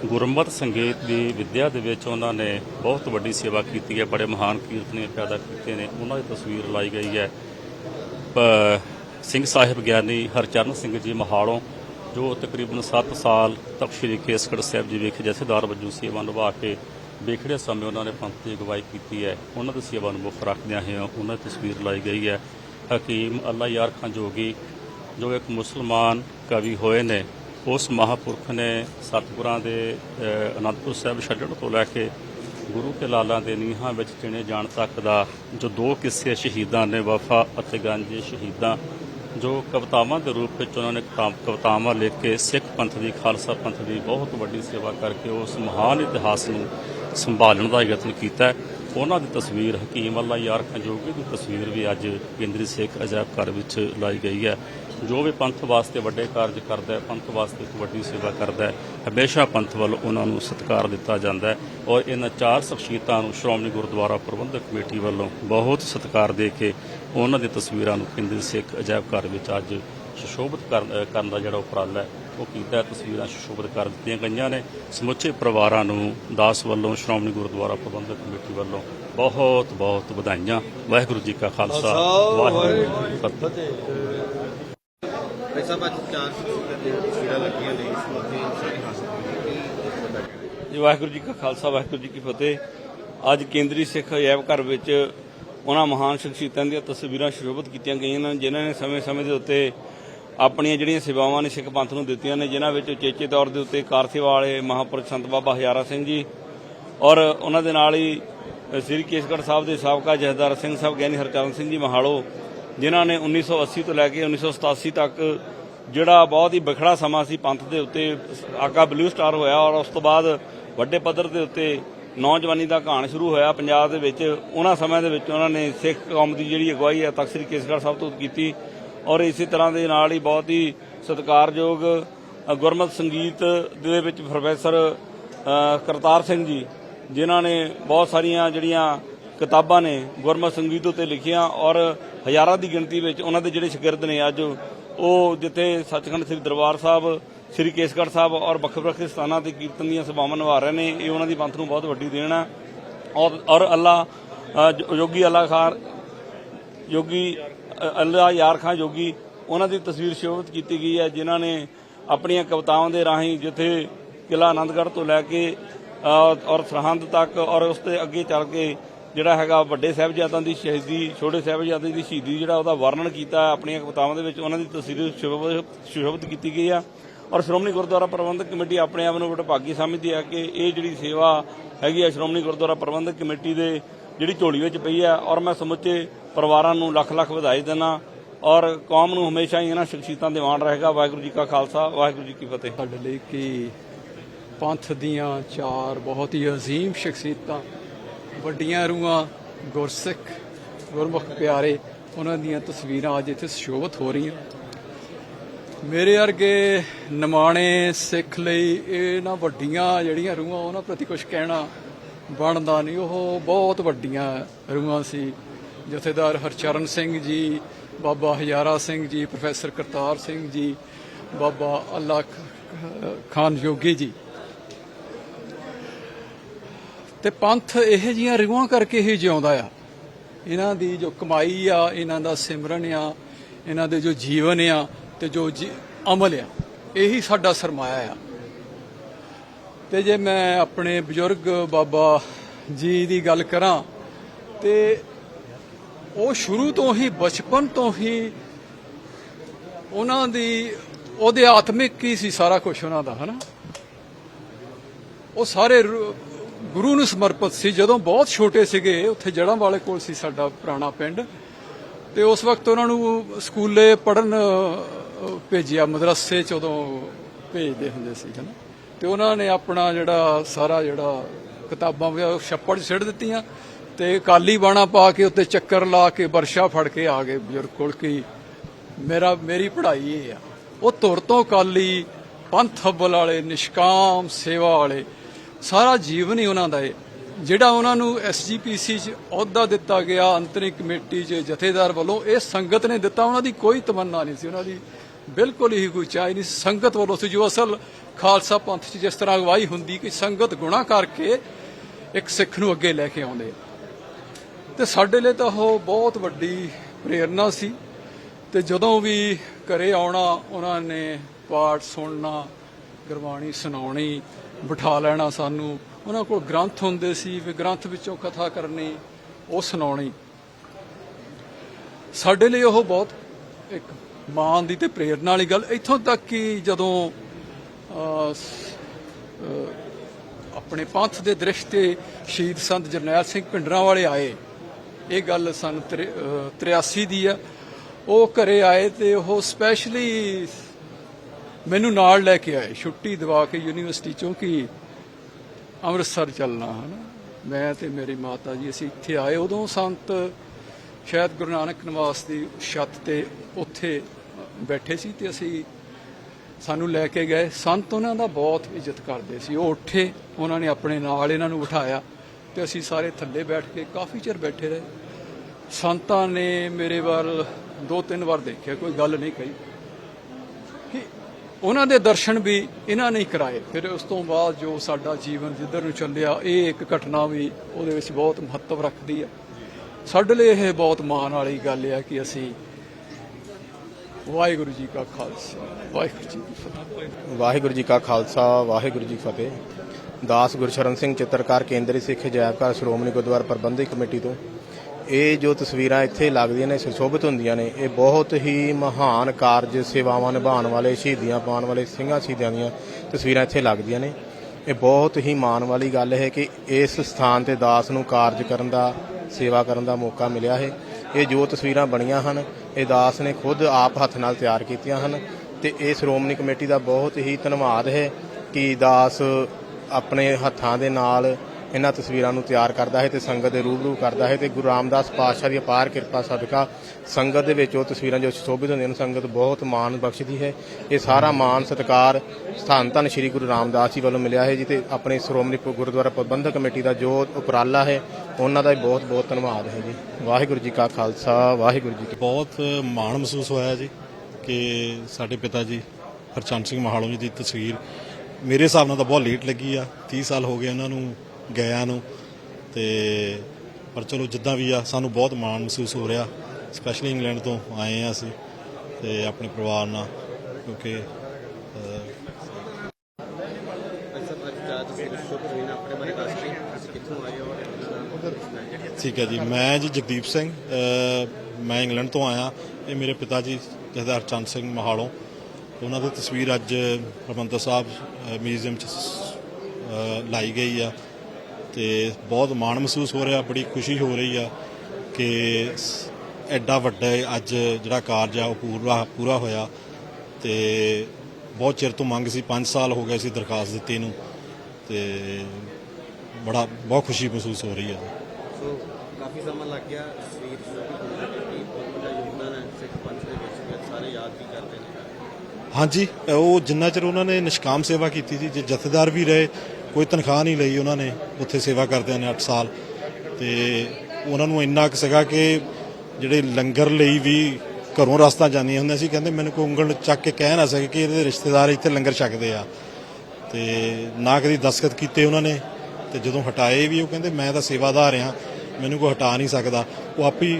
ਗੁਰਮਤਿ ਸੰਗੀਤ ਦੀ ਵਿੱਦਿਆ ਦੇ ਵਿੱਚ ਉਹਨਾਂ ਨੇ ਬਹੁਤ ਵੱਡੀ ਸੇਵਾ ਕੀਤੀ ਹੈ, ਬੜੇ ਮਹਾਨ ਕੀਰਤਨੀਏ ਪੈਦਾ ਕੀਤੇ ਨੇ, ਉਹਨਾਂ ਦੀ ਤਸਵੀਰ ਲਾਈ ਗਈ ਹੈ। ਸਿੰਘ ਸਾਹਿਬ ਗਿਆਨੀ ਹਰਚਰਨ ਸਿੰਘ ਜੀ ਮਹਾਲੋਂ, ਜੋ ਤਕਰੀਬਨ 7 ਸਾਲ ਤੱਕ ਸ਼੍ਰੀ ਕੇਸਗੜ੍ਹ ਸਾਹਿਬ ਜੀ ਵਿਖੇ ਜਥੇਦਾਰ ਵਜੋਂ ਸੇਵਾ ਨਿਭਾ ਕੇ ਵਿਖੜੇ ਸਮੇਂ ਉਹਨਾਂ ਨੇ ਪੰਥ ਦੀ ਅਗਵਾਈ ਕੀਤੀ ਹੈ। ਉਹਨਾਂ ਦੀ ਸੇਵਾ ਨੂੰ ਮੁੱਖ ਰੱਖਦਿਆਂ ਹੋਇਆਂ ਉਹਨਾਂ ਦੀ ਤਸਵੀਰ ਲਾਈ ਗਈ ਹੈ। ਹਕੀਮ ਅੱਲਾ ਯਾਰ ਖਾਂ ਜੋਗੀ ਜੋ ਇੱਕ ਮੁਸਲਮਾਨ ਕਵੀ ਹੋਏ ਨੇ, ਉਸ ਮਹਾਪੁਰਖ ਨੇ ਸਤਿਗੁਰਾਂ ਦੇ ਅਨੰਦਪੁਰ ਸਾਹਿਬ ਛੱਡਣ ਤੋਂ ਲੈ ਕੇ ਗੁਰੂ ਕੇ ਲਾਲਾਂ ਦੇ ਨੀਹਾਂ ਵਿੱਚ ਚਿਣੇ ਜਾਣ ਤੱਕ ਦਾ ਜੋ ਦੋ ਕਿੱਸੇ ਸ਼ਹੀਦਾਂ ਨੇ, ਵਫਾ ਅਤੇ ਗੰਜੇ ਸ਼ਹੀਦਾਂ, ਜੋ ਕਵਿਤਾਵਾਂ ਦੇ ਰੂਪ ਵਿੱਚ ਉਹਨਾਂ ਨੇ ਕਵਿਤਾ- ਕਵਿਤਾਵਾਂ ਲਿਖ ਕੇ ਸਿੱਖ ਪੰਥ ਦੀ, ਖਾਲਸਾ ਪੰਥ ਦੀ ਬਹੁਤ ਵੱਡੀ ਸੇਵਾ ਕਰਕੇ ਉਸ ਮਹਾਨ ਇਤਿਹਾਸ ਨੂੰ ਸੰਭਾਲਣ ਦਾ ਯਤਨ ਕੀਤਾ ਉਹਨਾਂ ਦੀ ਤਸਵੀਰ ਹਕੀਮ ਅੱਲਾ ਯਾਰ ਖੰਜੋਗੀ ਦੀ ਤਸਵੀਰ ਵੀ ਅੱਜ ਕੇਂਦਰੀ ਸਿੱਖ ਅਜਾਇਬ ਘਰ ਵਿੱਚ ਲਾਈ ਗਈ ਹੈ। ਜੋ ਵੀ ਪੰਥ ਵਾਸਤੇ ਵੱਡੇ ਕਾਰਜ ਕਰਦਾ ਹੈ, ਪੰਥ ਵਾਸਤੇ ਇੱਕ ਵੱਡੀ ਸੇਵਾ ਕਰਦਾ ਹੈ, ਹਮੇਸ਼ਾ ਪੰਥ ਵੱਲੋਂ ਉਹਨਾਂ ਨੂੰ ਸਤਿਕਾਰ ਦਿੱਤਾ ਜਾਂਦਾ ਹੈ ਔਰ ਇਹਨਾਂ ਚਾਰ ਸ਼ਖਸੀਅਤਾਂ ਨੂੰ ਸ਼੍ਰੋਮਣੀ ਗੁਰਦੁਆਰਾ ਪ੍ਰਬੰਧਕ ਕਮੇਟੀ ਵੱਲੋਂ ਬਹੁਤ ਸਤਿਕਾਰ ਦੇ ਕੇ ਉਹਨਾਂ ਦੀ ਤਸਵੀਰਾਂ ਨੂੰ ਕੇਂਦਰੀ ਸਿੱਖ ਅਜਾਇਬ ਘਰ ਵਿੱਚ ਅੱਜ ਸੁਸ਼ੋਭਿਤ ਕਰਨ ਦਾ ਜਿਹੜਾ ਉਪਰਾਲਾ ਹੈ ਉਹ ਕੀਤਾ। ਤਸਵੀਰਾਂ ਸੁਸ਼ੋਭਿਤ ਕਰ ਦਿੱਤੀਆਂ ਗਈਆਂ ਨੇ। ਸਮੁੱਚੇ ਪਰਿਵਾਰਾਂ ਨੂੰ ਦਾਸ ਵੱਲੋਂ ਸ਼੍ਰੋਮਣੀ ਗੁਰਦੁਆਰਾ ਪ੍ਰਬੰਧਕ ਕਮੇਟੀ ਵੱਲੋਂ ਬਹੁਤ ਬਹੁਤ ਵਧਾਈਆਂ। ਵਾਹਿਗੁਰੂ ਜੀ ਕਾ ਖਾਲਸਾ। ਵਾਹਿਗੁਰੂ ਜੀ ਕੀ ਫਤਿਹ। ਐਸਾ ਬਾਤ ਚਾਰ ਤਸਵੀਰਾਂ ਲੱਗੀਆਂ ਨੇ। ਇਸ ਮੌਕੇ ਸਾਰੇ ਹਾਸਲ ਜੀ ਵਾਹਿਗੁਰੂ ਜੀ ਕਾ ਖਾਲਸਾ ਵਾਹਿਗੁਰੂ ਜੀ ਕੀ ਫਤਿਹ। ਅੱਜ ਕੇਂਦਰੀ ਸਿੱਖ ਅਜਾਇਬ ਘਰ ਵਿੱਚ ਉਹਨਾਂ ਮਹਾਨ ਸ਼ਖਸੀਅਤਾਂ ਦੀਆਂ ਤਸਵੀਰਾਂ ਸ਼ੁਰੂਬਤ ਕੀਤੀਆਂ ਗਈਆਂ ਨੇ ਜਿਨ੍ਹਾਂ ਨੇ ਸਮੇਂ-ਸਮੇਂ ਦੇ ਉੱਤੇ ਆਪਣੀਆਂ ਜਿਹੜੀਆਂ ਸੇਵਾਵਾਂ ਨੇ ਸਿੱਖ ਪੰਥ ਨੂੰ ਦਿੱਤੀਆਂ ਨੇ, ਜਿਨ੍ਹਾਂ ਵਿੱਚ ਉਚੇਚੇ ਤੌਰ ਦੇ ਉੱਤੇ ਕਾਰ ਸੇਵਾ ਵਾਲੇ ਮਹਾਂਪੁਰਖ ਸੰਤ ਬਾਬਾ ਹਜ਼ਾਰਾ ਸਿੰਘ ਜੀ ਔਰ ਉਹਨਾਂ ਦੇ ਨਾਲ ਹੀ ਸ੍ਰੀ ਕੇਸਗੜ੍ਹ ਸਾਹਿਬ ਦੇ ਸਾਬਕਾ ਜਥੇਦਾਰ ਸਿੰਘ ਸਾਹਿਬ ਗਿਆਨੀ ਹਰਚਰਨ ਸਿੰਘ ਜੀ ਮਹਾਲੋ, ਜਿਨ੍ਹਾਂ ਨੇ 1980 ਤੋਂ ਲੈ ਕੇ 1987 ਤੱਕ ਜਿਹੜਾ ਬਹੁਤ ਹੀ ਵਿਖੜਾ ਸਮਾਂ ਸੀ ਪੰਥ ਦੇ ਉੱਤੇ ਆਕਾ ਬਲੂ ਸਟਾਰ ਹੋਇਆ ਔਰ ਉਸ ਤੋਂ ਬਾਅਦ ਵੱਡੇ ਪੱਧਰ ਦੇ ਉੱਤੇ ਨੌਜਵਾਨੀ ਦਾ ਕਹਾਣ ਸ਼ੁਰੂ ਹੋਇਆ ਪੰਜਾਬ ਦੇ ਵਿੱਚ। ਉਹਨਾਂ ਸਮਿਆਂ ਦੇ ਵਿੱਚ ਉਹਨਾਂ ਨੇ ਸਿੱਖ ਕੌਮ ਦੀ ਜਿਹੜੀ ਅਗਵਾਈ ਹੈ ਤਖਤ ਸ੍ਰੀ ਕੇਸਗੜ੍ਹ ਸਾਹਿਬ ਤੋਂ ਕੀਤੀ। ਔਰ ਇਸੇ ਤਰ੍ਹਾਂ ਦੇ ਨਾਲ ਹੀ ਬਹੁਤ ਹੀ ਸਤਿਕਾਰਯੋਗ ਅ, ਗੁਰਮਤਿ ਸੰਗੀਤ ਦੇ ਵਿੱਚ ਪ੍ਰੋਫੈਸਰ ਕਰਤਾਰ ਸਿੰਘ ਜੀ ਜਿਨ੍ਹਾਂ ਨੇ ਬਹੁਤ ਸਾਰੀਆਂ ਜਿਹੜੀਆਂ ਕਿਤਾਬਾਂ ਨੇ ਗੁਰਮਤਿ ਸੰਗੀਤ ਉੱਤੇ ਲਿਖੀਆਂ ਔਰ ਹਜ਼ਾਰਾਂ ਦੀ ਗਿਣਤੀ ਵਿੱਚ ਉਹਨਾਂ ਦੇ ਜਿਹੜੇ ਸ਼ਾਗਿਰਦ ਨੇ ਅੱਜ ਉਹ ਜਿੱਥੇ ਸੱਚਖੰਡ ਸ੍ਰੀ ਦਰਬਾਰ ਸਾਹਿਬ ਸ੍ਰੀ ਕੇਸਗੜ੍ਹ ਸਾਹਿਬ ਔਰ ਵੱਖ-ਵੱਖ ਸਥਾਨਾਂ ਤੇ ਕੀਰਤਨ ਦੀਆਂ ਸਭਾਵਾਂ ਨਿਭਾ ਰਹੇ ਨੇ ਇਹ ਉਹਨਾਂ ਦੀ ਪੰਥ ਨੂੰ ਬਹੁਤ ਵੱਡੀ ਦੇਣ ਹੈ ਔਰ ਔਰ ਅੱਲਾ ਯੋਗੀ ਅੱਲਾ ਖਾਨ ਯੋਗੀ ਅੱਲਾ ਯਾਰ ਖਾਨ ਜੋਗੀ ਉਹਨਾਂ ਦੀ ਤਸਵੀਰ ਸ਼ੋਭਿਤ ਕੀਤੀ ਗਈ ਹੈ, ਜਿਨ੍ਹਾਂ ਨੇ ਆਪਣੀਆਂ ਕਵਿਤਾਵਾਂ ਦੇ ਰਾਹੀਂ ਜਿੱਥੇ ਕਿਲਾ ਆਨੰਦਗੜ੍ਹ ਤੋਂ ਲੈ ਕੇ ਔਰ ਸਰਹੰਦ ਤੱਕ ਔਰ ਉਸ ਤੇ ਅੱਗੇ ਚੱਲ ਕੇ ਜਿਹੜਾ ਹੈਗਾ ਵੱਡੇ ਸਾਹਿਬਜ਼ਾਦਿਆਂ ਦੀ ਸ਼ਹੀਦੀ, ਛੋਟੇ ਸਾਹਿਬਜ਼ਾਦਿਆਂ ਦੀ ਸ਼ਹੀਦੀ ਜਿਹੜਾ ਉਹਦਾ ਵਰਣਨ ਕੀਤਾ ਆਪਣੀਆਂ ਕਵਿਤਾਵਾਂ ਦੇ ਵਿੱਚ ਉਹਨਾਂ ਦੀ ਤਸਵੀਰ ਸ਼ੋਭਿਤ ਸ਼ੋਭਿਤ ਕੀਤੀ ਗਈ ਆ। ਔਰ ਸ਼੍ਰੋਮਣੀ ਗੁਰਦੁਆਰਾ ਪ੍ਰਬੰਧਕ ਕਮੇਟੀ ਆਪਣੇ ਆਪ ਨੂੰ ਵਡਭਾਗੀ ਸਮਝਦੀ ਹੈ ਕਿ ਇਹ ਜਿਹੜੀ ਸੇਵਾ ਹੈਗੀ ਆ ਸ਼੍ਰੋਮਣੀ ਗੁਰਦੁਆਰਾ ਪ੍ਰਬੰਧਕ ਕਮੇਟੀ ਦੇ ਜਿਹੜੀ ਝੋਲੀ ਵਿੱਚ ਪਈ ਹੈ। ਔਰ ਮੈਂ ਸਮੁੱਚੇ ਪਰਿਵਾਰਾਂ ਨੂੰ ਲੱਖ ਲੱਖ ਵਧਾਈ ਦੇਣਾ ਔਰ ਕੌਮ ਨੂੰ ਹਮੇਸ਼ਾ ਹੀ ਇਹਨਾਂ ਸ਼ਖਸੀਅਤਾਂ ਦੇ ਮਾਣ ਰਹੇਗਾ। ਵਾਹਿਗੁਰੂ ਜੀ ਕਾ ਖਾਲਸਾ, ਵਾਹਿਗੁਰੂ ਜੀ ਕੀ ਫਤਿਹ। ਸਾਡੇ ਲਈ ਕਿ ਪੰਥ ਦੀਆਂ ਚਾਰ ਬਹੁਤ ਹੀ ਅਜ਼ੀਮ ਸ਼ਖਸੀਅਤਾਂ, ਵੱਡੀਆਂ ਰੂਹਾਂ, ਗੁਰਸਿੱਖ, ਗੁਰਮੁਖ ਪਿਆਰੇ, ਉਹਨਾਂ ਦੀਆਂ ਤਸਵੀਰਾਂ ਅੱਜ ਇੱਥੇ ਸ਼ੋਭਤ ਹੋ ਰਹੀਆਂ। ਮੇਰੇ ਵਰਗੇ ਨਿਮਾਣੇ ਸਿੱਖ ਲਈ ਇਹ ਨਾ ਵੱਡੀਆਂ ਜਿਹੜੀਆਂ ਰੂਹਾਂ, ਉਹਨਾਂ ਪ੍ਰਤੀ ਕੁਝ ਕਹਿਣਾ ਬਣਦਾ ਨਹੀਂ। ਉਹ ਬਹੁਤ ਵੱਡੀਆਂ ਰੂਹਾਂ ਸੀ। ਜਥੇਦਾਰ ਹਰਚਰਨ ਸਿੰਘ ਜੀ, ਬਾਬਾ ਹਜ਼ਾਰਾ ਸਿੰਘ ਜੀ, ਪ੍ਰੋਫੈਸਰ ਕਰਤਾਰ ਸਿੰਘ ਜੀ, ਬਾਬਾ ਅੱਲਾ ਖਾਨ ਜੋਗੀ ਜੀ। ਤੇ ਪੰਥ ਇਹ ਜੀਆਂ ਰੂਹਾਂ ਕਰਕੇ ਹੀ ਜਿਉਂਦਾ ਆ। ਇਹਨਾਂ ਦੀ ਜੋ ਕਮਾਈ ਆ, ਇਹਨਾਂ ਦਾ ਸਿਮਰਨ ਆ, ਇਹਨਾਂ ਦੇ ਜੋ ਜੀਵਨ ਆ ਤੇ ਜੋ ਅਮਲ ਆ, ਇਹੀ ਸਾਡਾ ਸਰਮਾਇਆ ਆ। ਤੇ ਜੇ ਮੈਂ ਆਪਣੇ ਬਜ਼ੁਰਗ ਬਾਬਾ ਜੀ ਦੀ ਗੱਲ ਕਰਾਂ ਤੇ ਉਹ ਸ਼ੁਰੂ ਤੋਂ ਹੀ, ਬਚਪਨ ਤੋਂ ਹੀ ਉਹਨਾਂ ਦੀ, ਉਹਦੇ ਆਤਮਿਕ ਕੀ ਸੀ ਸਾਰਾ ਕੁਝ ਉਹਨਾਂ ਦਾ, ਹਨਾ? ਉਹ ਸਾਰੇ ਗੁਰੂ ਨੂੰ ਸਮਰਪਿਤ ਸੀ। ਜਦੋਂ ਬਹੁਤ ਛੋਟੇ ਸੀਗੇ, ਉੱਥੇ ਜੜਾਂ ਵਾਲੇ ਕੋਲ ਸੀ ਸਾਡਾ ਪੁਰਾਣਾ ਪਿੰਡ। ਤੇ ਉਸ ਵਕਤ ਉਹਨਾਂ ਨੂੰ ਸਕੂਲੇ ਪੜਨ ਭੇਜਿਆ, ਮਦਰਸੇ ਚ ਉਦੋਂ ਭੇਜਦੇ ਹੁੰਦੇ ਸੀ, ਹਨਾ? ਤੇ ਉਹਨਾਂ ਨੇ ਆਪਣਾ ਜਿਹੜਾ ਸਾਰਾ ਜਿਹੜਾ ਕਿਤਾਬਾਂ ਵਗੈਰਾ, ਛੱਪੜ 'ਚ ਸਿੱਟ ਦਿੱਤੀਆਂ। ਤੇ ਕਾਲੀ ਬਾਣਾ ਪਾ ਕੇ ਉੱਤੇ ਚੱਕਰ ਲਾ ਕੇ ਵਰਸ਼ਾ ਫੜ ਕੇ ਆ ਗਏ ਬਜ਼ੁਰਗ ਕੋਲ ਕੀ ਮੇਰਾ, ਮੇਰੀ ਪੜ੍ਹਾਈ ਇਹ ਆ। ਉਹ ਤੁਰ ਤੋਂ ਕਾਲੀ, ਪੰਥ ਹੱਬਲ ਵਾਲੇ, ਨਿਸ਼ਕਾਮ ਸੇਵਾ ਵਾਲੇ, ਸਾਰਾ ਜੀਵਨ ਹੀ ਉਹਨਾਂ ਦਾ ਹੈ ਜਿਹੜਾ ਉਹਨਾਂ ਨੂੰ ਐਸਜੀਪੀਸੀ 'ਚ ਅਹੁਦਾ ਦਿੱਤਾ ਗਿਆ ਅੰਤਰਿਮ ਕਮੇਟੀ 'ਚ ਜਥੇਦਾਰ ਵੱਲੋਂ, ਇਹ ਸੰਗਤ ਨੇ ਦਿੱਤਾ, ਉਹਨਾਂ ਦੀ ਕੋਈ ਤਮੰਨਾ ਨਹੀਂ ਸੀ। ਉਹਨਾਂ ਦੀ ਬਿਲਕੁਲ ਹੀ ਕੋਈ ਚਾਹ ਨਹੀਂ ਸੀ। ਸੰਗਤ ਵੱਲੋਂ ਸੀ ਜੋ ਅਸਲ ਖਾਲਸਾ ਪੰਥ 'ਚ ਜਿਸ ਤਰ੍ਹਾਂ ਅਗਵਾਈ ਹੁੰਦੀ ਕਿ ਸੰਗਤ ਗੁਣਾ ਕਰਕੇ ਇੱਕ ਸਿੱਖ ਨੂੰ ਅੱਗੇ ਲੈ ਕੇ ਆਉਂਦੇ ਤੇ ਸਾਡੇ ਲਈ ਤਾਂ ਉਹ ਬਹੁਤ ਵੱਡੀ ਪ੍ਰੇਰਣਾ ਸੀ। ਤੇ ਜਦੋਂ ਵੀ ਘਰੇ ਆਉਣਾ, ਉਹਨਾਂ ਨੇ ਪਾਠ ਸੁਣਨਾ, ਗੁਰਬਾਣੀ ਸੁਣਾਉਣੀ, ਬਿਠਾ ਲੈਣਾ ਸਾਨੂੰ। ਉਹਨਾਂ ਕੋਲ ਗ੍ਰੰਥ ਹੁੰਦੇ ਸੀ ਵੀ ਗ੍ਰੰਥ ਵਿੱਚੋਂ ਕਥਾ ਕਰਨੀ, ਉਹ ਸੁਣਾਉਣੀ। ਸਾਡੇ ਲਈ ਉਹ ਬਹੁਤ ਇੱਕ ਮਾਣ ਦੀ ਤੇ ਪ੍ਰੇਰਣਾ ਵਾਲੀ ਗੱਲ। ਇੱਥੋਂ ਤੱਕ ਕਿ ਜਦੋਂ ਆਪਣੇ ਪੰਥ ਦੇ ਦ੍ਰਿਸ਼ ਤੇ ਸ਼ਹੀਦ ਸੰਤ ਜਰਨੈਲ ਸਿੰਘ ਪਿੰਡਰਾਂ ਵਾਲੇ ਆਏ ਇਹ ਗੱਲ ਸਨ 83 ਦੀ ਆ। ਉਹ ਘਰੇ ਆਏ ਤੇ ਉਹ ਸਪੈਸ਼ਲੀ ਮੈਨੂੰ ਨਾਲ ਲੈ ਕੇ ਆਏ। ਛੁੱਟੀ ਦਿਵਾ ਕੇ ਯੂਨੀਵਰਸਿਟੀ ਚੋਂ ਕਿ ਅੰਮ੍ਰਿਤਸਰ ਚੱਲਣਾ, ਹਨਾ। ਮੈਂ ਤੇ ਮੇਰੀ ਮਾਤਾ ਜੀ ਅਸੀਂ ਇੱਥੇ ਆਏ। ਉਦੋਂ ਸੰਤ ਸ਼ਾਇਦ ਗੁਰੂ ਨਾਨਕ ਨਿਵਾਸ ਦੀ ਛੱਤ ਤੇ ਉੱਥੇ ਬੈਠੇ ਸੀ ਤੇ ਅਸੀਂ ਸਾਨੂੰ ਲੈ ਕੇ ਗਏ। ਸੰਤ ਉਹਨਾਂ ਦਾ ਬਹੁਤ ਇੱਜ਼ਤ ਕਰਦੇ ਸੀ। ਉਹ ਉੱਠੇ, ਉਹਨਾਂ ਨੇ ਆਪਣੇ ਨਾਲ ਇਹਨਾਂ ਨੂੰ ਬਿਠਾਇਆ। ਤੇ ਅਸੀਂ ਸਾਰੇ ਥੱਲੇ ਬੈਠ ਕੇ ਕਾਫੀ ਚਿਰ ਬੈਠੇ ਰਹੇ। ਸੰਤਾਂ ਨੇ ਮੇਰੇ ਵੱਲ ਦੋ ਤਿੰਨ ਵਾਰ ਦੇਖਿਆ, ਕੋਈ ਗੱਲ ਨਹੀਂ ਕਹੀ। ਕਿ ਉਹਨਾਂ ਦੇ ਦਰਸ਼ਨ ਵੀ ਇਹਨਾਂ ਨੇ ਹੀ ਕਰਾਏ। ਫਿਰ ਉਸ ਤੋਂ ਬਾਅਦ ਜੋ ਸਾਡਾ ਜੀਵਨ ਜਿੱਧਰ ਨੂੰ ਚੱਲਿਆ, ਇਹ ਇੱਕ ਘਟਨਾ ਵੀ ਉਹਦੇ ਵਿੱਚ ਬਹੁਤ ਮਹੱਤਵ ਰੱਖਦੀ ਹੈ ਸਾਡੇ ਲਈ ਇਹ ਬਹੁਤ ਮਾਣ ਵਾਲੀ ਗੱਲ ਹੈ ਕਿ ਅਸੀਂ ਵਾਹਿਗੁਰੂ ਜੀ ਕਾ ਖਾਲਸਾ, ਵਾਹਿਗੁਰੂ ਜੀ ਕੀ ਫਤਿਹ। ਵਾਹਿਗੁਰੂ ਜੀ ਕਾ ਖਾਲਸਾ, ਵਾਹਿਗੁਰੂ ਜੀ ਕੀ ਫਤਿਹ। ਦਾਸ ਗੁਰਸ਼ਰਨ ਸਿੰਘ ਚਿੱਤਰਕਾਰ ਕੇਂਦਰੀ ਸਿੱਖ ਅਜਾਇਬ ਘਰ ਸ਼੍ਰੋਮਣੀ ਗੁਰਦੁਆਰਾ ਪ੍ਰਬੰਧਕ ਕਮੇਟੀ ਤੋਂ। ਇਹ ਜੋ ਤਸਵੀਰਾਂ ਇੱਥੇ ਲੱਗਦੀਆਂ ਨੇ, ਸੁਸ਼ੋਭਿਤ ਹੁੰਦੀਆਂ ਨੇ, ਇਹ ਬਹੁਤ ਹੀ ਮਹਾਨ ਕਾਰਜ ਸੇਵਾਵਾਂ ਨਿਭਾਉਣ ਵਾਲੇ, ਸ਼ਹੀਦੀਆਂ ਪਾਉਣ ਵਾਲੇ ਸਿੰਘਾਂ ਸ਼ਹੀਦਾਂ ਦੀਆਂ ਤਸਵੀਰਾਂ ਇੱਥੇ ਲੱਗਦੀਆਂ ਨੇ। ਇਹ ਬਹੁਤ ਹੀ ਮਾਣ ਵਾਲੀ ਗੱਲ ਹੈ ਕਿ ਇਸ ਸਥਾਨ ਤੇ ਦਾਸ ਨੂੰ ਕਾਰਜ ਕਰਨ ਦਾ, ਸੇਵਾ ਕਰਨ ਦਾ ਮੌਕਾ ਮਿਲਿਆ ਹੈ। ਇਹ ਜੋ ਤਸਵੀਰਾਂ ਬਣੀਆਂ ਹਨ, ਇਹ ਦਾਸ ਨੇ ਖੁਦ ਆਪ ਹੱਥ ਨਾਲ ਤਿਆਰ ਕੀਤੀਆਂ ਹਨ ਤੇ ਇਹ ਸ਼੍ਰੋਮਣੀ ਕਮੇਟੀ ਦਾ ਬਹੁਤ ਹੀ ਧੰਨਵਾਦ ਹੈ ਕਿ ਦਾਸ ਆਪਣੇ ਹੱਥਾਂ ਦੇ ਨਾਲ ਇਹਨਾਂ ਤਸਵੀਰਾਂ ਨੂੰ ਤਿਆਰ ਕਰਦਾ ਹੈ ਤੇ ਸੰਗਤ ਦੇ ਰੂਬਰੂ ਕਰਦਾ ਹੈ ਤੇ ਗੁਰੂ ਰਾਮਦਾਸ ਪਾਤਸ਼ਾਹ ਦੀ ਅਪਾਰ ਕਿਰਪਾ ਸਦਕਾ ਸੰਗਤ ਦੇ ਵਿੱਚ ਉਹ ਤਸਵੀਰਾਂ ਜੋ ਸ਼ੋਭਿਤ ਹੁੰਦੀਆਂ ਨੇ, ਸੰਗਤ ਬਹੁਤ ਮਾਣ ਬਖਸ਼ਦੀ ਹੈ। ਇਹ ਸਾਰਾ ਮਾਣ ਸਤਿਕਾਰ, ਸਥਾਨ ਧੰਨ ਸ੍ਰੀ ਗੁਰੂ ਰਾਮਦਾਸ ਜੀ ਵੱਲੋਂ ਮਿਲਿਆ ਹੈ ਜੀ ਤੇ ਆਪਣੇ ਸ਼੍ਰੋਮਣੀ ਗੁਰਦੁਆਰਾ ਪ੍ਰਬੰਧਕ ਕਮੇਟੀ ਦਾ ਜੋ ਉਪਰਾਲਾ ਹੈ, ਉਹਨਾਂ ਦਾ ਵੀ ਬਹੁਤ ਬਹੁਤ ਧੰਨਵਾਦ ਹੈ ਜੀ। ਵਾਹਿਗੁਰੂ ਜੀ ਕਾ ਖਾਲਸਾ, ਵਾਹਿਗੁਰੂ ਜੀ ਬਹੁਤ ਮਾਣ ਮਹਿਸੂਸ ਹੋਇਆ ਜੀ ਕਿ ਸਾਡੇ ਪਿਤਾ ਜੀ ਹਰਚੰਦ ਸਿੰਘ ਮਹਾਲੋਂ ਜੀ ਦੀ ਤਸਵੀਰ ਮੇਰੇ ਹਿਸਾਬ ਨਾਲ ਤਾਂ ਬਹੁਤ ਲੇਟ ਲੱਗੀ ਆ। 30 ਸਾਲ ਹੋ ਗਏ ਉਹਨਾਂ ਨੂੰ ਗਿਆਂ ਨੂੰ। ਤੇ ਪਰ ਚਲੋ ਜਿੱਦਾਂ ਵੀ ਆ, ਸਾਨੂੰ ਬਹੁਤ ਮਾਣ ਮਹਿਸੂਸ ਹੋ ਰਿਹਾ। ਸਪੈਸ਼ਲੀ ਇੰਗਲੈਂਡ ਤੋਂ ਆਏ ਆ ਅਸੀਂ ਤੇ ਆਪਣੇ ਪਰਿਵਾਰ ਨਾਲ, ਕਿਉਂਕਿ ਠੀਕ ਹੈ ਜੀ। ਮੈਂ ਜੀ ਜਗਦੀਪ ਸਿੰਘ ਮੈਂ ਇੰਗਲੈਂਡ ਤੋਂ ਆਇਆ। ਇਹ ਮੇਰੇ ਪਿਤਾ ਜੀ ਜਥੇਦਾਰ ਚੰਦ ਸਿੰਘ ਮਹਾਲੋਂ। ਉਹਨਾਂ ਦੀ ਤਸਵੀਰ ਅੱਜ ਹਰਮੰਦਰ ਸਾਹਿਬ ਮਿਊਜ਼ੀਅਮ 'ਚ ਲਾਈ ਗਈ ਆ ਤੇ ਬਹੁਤ ਮਾਣ ਮਹਿਸੂਸ ਹੋ ਰਿਹਾ, ਬੜੀ ਖੁਸ਼ੀ ਹੋ ਰਹੀ ਆ ਕਿ ਐਡਾ ਵੱਡਾ ਅੱਜ ਜਿਹੜਾ ਕਾਰਜ ਆ, ਉਹ ਪੂਰਾ ਪੂਰਾ ਹੋਇਆ ਤੇ ਬਹੁਤ ਚਿਰ ਤੋਂ ਮੰਗ ਸੀ 5 ਸਾਲ ਹੋ ਗਏ ਸੀ ਦਰਖਾਸਤ ਦਿੱਤੀ ਨੂੰ ਤੇ ਬੜਾ, ਬਹੁਤ ਖੁਸ਼ੀ ਮਹਿਸੂਸ ਹੋ ਰਹੀ ਹੈ ਸੋ ਕਾਫੀ ਸਮਾਂ ਲੱਗ ਗਿਆ, ਸਰੀਰ ਦੀ ਬਹੁਤ ਵੱਡਾ ਯੋਗਦਾਨ ਹੈ ਸਿੱਖ ਪੰਥ ਦੇ ਵਿੱਚ ਫਿਰ ਸਾਰੇ ਯਾਦ ਵੀ ਕਰਦੇ ਨੇ ਹਾਂਜੀ, ਉਹ ਜਿੰਨਾ ਚਿਰ ਉਹਨਾਂ ਨੇ ਨਿਸ਼ਕਾਮ ਸੇਵਾ ਕੀਤੀ ਸੀ, ਜੇ ਜਥੇਦਾਰ ਵੀ ਰਹੇ, ਕੋਈ ਤਨਖਾਹ ਨਹੀਂ ਲਈ ਉਹਨਾਂ ਨੇ, ਉੱਥੇ ਸੇਵਾ ਕਰਦਿਆਂ ਨੇ 8 ਸਾਲ। ਤੇ ਉਹਨਾਂ ਨੂੰ ਇੰਨਾ ਕੁ ਸੀਗਾ ਕਿ ਜਿਹੜੇ ਲੰਗਰ ਲਈ ਵੀ ਘਰੋਂ ਰਸਤਾ ਜਾਂਦੀਆਂ ਹੁੰਦੀਆਂ ਸੀ, ਕਹਿੰਦੇ ਮੈਨੂੰ ਕੋਈ ਉਂਗਲ ਚੱਕ ਕੇ ਕਹਿ ਨਾ ਸਕੇ ਕਿ ਇਹਦੇ ਰਿਸ਼ਤੇਦਾਰ ਇੱਥੇ ਲੰਗਰ ਛਕਦੇ ਆ। ਤੇ ਨਾ ਕਦੀ ਦਸਖਤ ਕੀਤੇ ਉਹਨਾਂ ਨੇ, ਤੇ ਜਦੋਂ ਹਟਾਏ ਵੀ, ਉਹ ਕਹਿੰਦੇ ਮੈਂ ਤਾਂ ਸੇਵਾਦਾਰ ਆ ਮੈਨੂੰ ਕੋਈ ਹਟਾ ਨਹੀਂ ਸਕਦਾ। ਉਹ ਆਪ ਹੀ